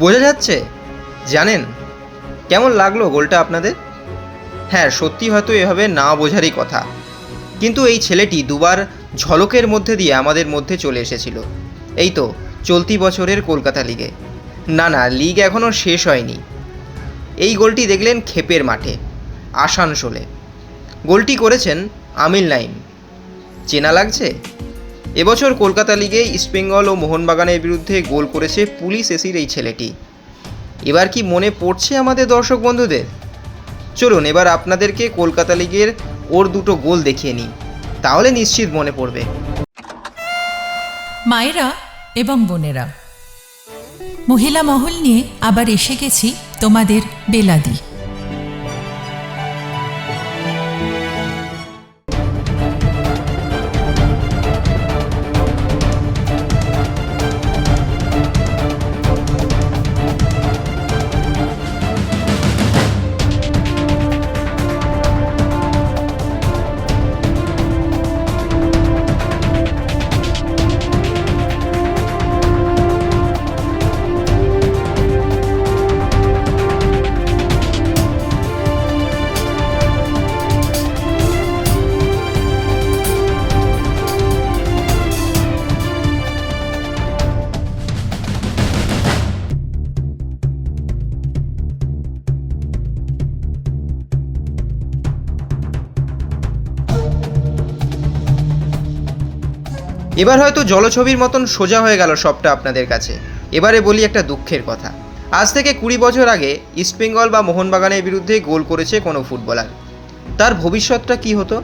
বোঝা যাচ্ছে? জানেন, কেমন লাগল গোলটা আপনাদের? হ্যাঁ সত্যি হয়তো এভাবে না বোঝারই কথা। কিন্তু এই ছেলেটি দুবার ঝলকের মধ্যে দিয়ে আমাদের মধ্যে চলে এসেছিল। এই তো, চলতি বছরের কলকাতা লিগে। না না, লিগ এখনও শেষ হয়নি। এই গোলটি দেখলেন ক্ষেপের মাঠে, আসানসোলে। গোলটি করেছেন আমিল নাইম চেনা লাগছে? এবছর কলকাতা লিগে ইস্টবেঙ্গল ও মোহনবাগানের বিরুদ্ধে গোল করেছে পুলিশ এসির এই ছেলেটি। এবার কি মনে পড়ছে আমাদের দর্শক বন্ধুদের? চলুন, এবার আপনাদেরকে কলকাতা লিগের ওর দুটো গোল দেখিয়ে নিই। তাহলে নিশ্চিত মনে পড়বে। মায়েরা এবং বোনেরা, মহিলা মহল নিয়ে আবার এসে গেছি তোমাদের বেলাদি। এবার হয়তো জলছবির মতন সোজা হয়ে গেল সবটা আপনাদের কাছে। এবারে বলি একটা দুঃখের কথা। আজ থেকে কুড়ি বছর আগে ইস্টবেঙ্গল বা মোহনবাগানের বিরুদ্ধে গোল করেছে কোনো ফুটবলার। তার ভবিষ্যৎটা কি হতো?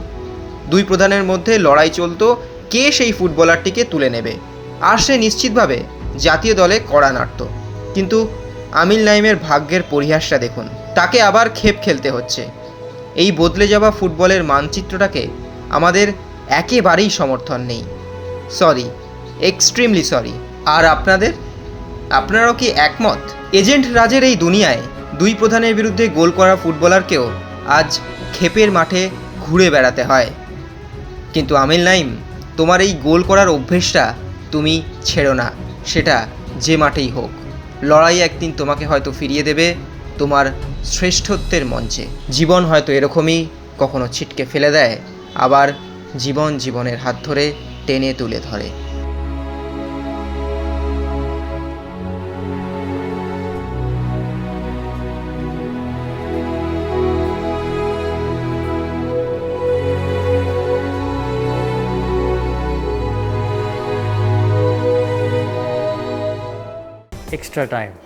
দুই প্রধানের মধ্যে লড়াই চলতো, কে সেই ফুটবলারটিকে তুলে নেবে? আর সে নিশ্চিতভাবে জাতীয় দলে কড়া নাড়ত। কিন্তু আমিল নাইমের ভাগ্যের পরিহাসটা দেখুন, তাকে আবার খেপ খেলতে হচ্ছে। এই বদলে যাওয়া ফুটবলের মানচিত্রটাকে আমাদের একেবারেই সমর্থন নেই। সরি এক্সট্রিমলি সরি আর আপনাদের? আপনারাও কি একমত? এজেন্ট রাজের এই দুনিয়ায় দুই প্রধানের বিরুদ্ধে গোল করা ফুটবলারকেও আজ ক্ষেপের মাঠে ঘুরে বেড়াতে হয়। কিন্তু আমিল নাইম তোমার এই গোল করার অভ্যেসটা তুমি ছেড়ো না। সেটা যে মাঠেই হোক। লড়াই একদিন তোমাকে হয়তো ফিরিয়ে দেবে তোমার শ্রেষ্ঠত্বের মঞ্চে। জীবন হয়তো এরকমই, কখনো ছিটকে ফেলে দেয়, আবার জীবন জীবনের হাত ধরে টেনে তুলে ধরে extra time.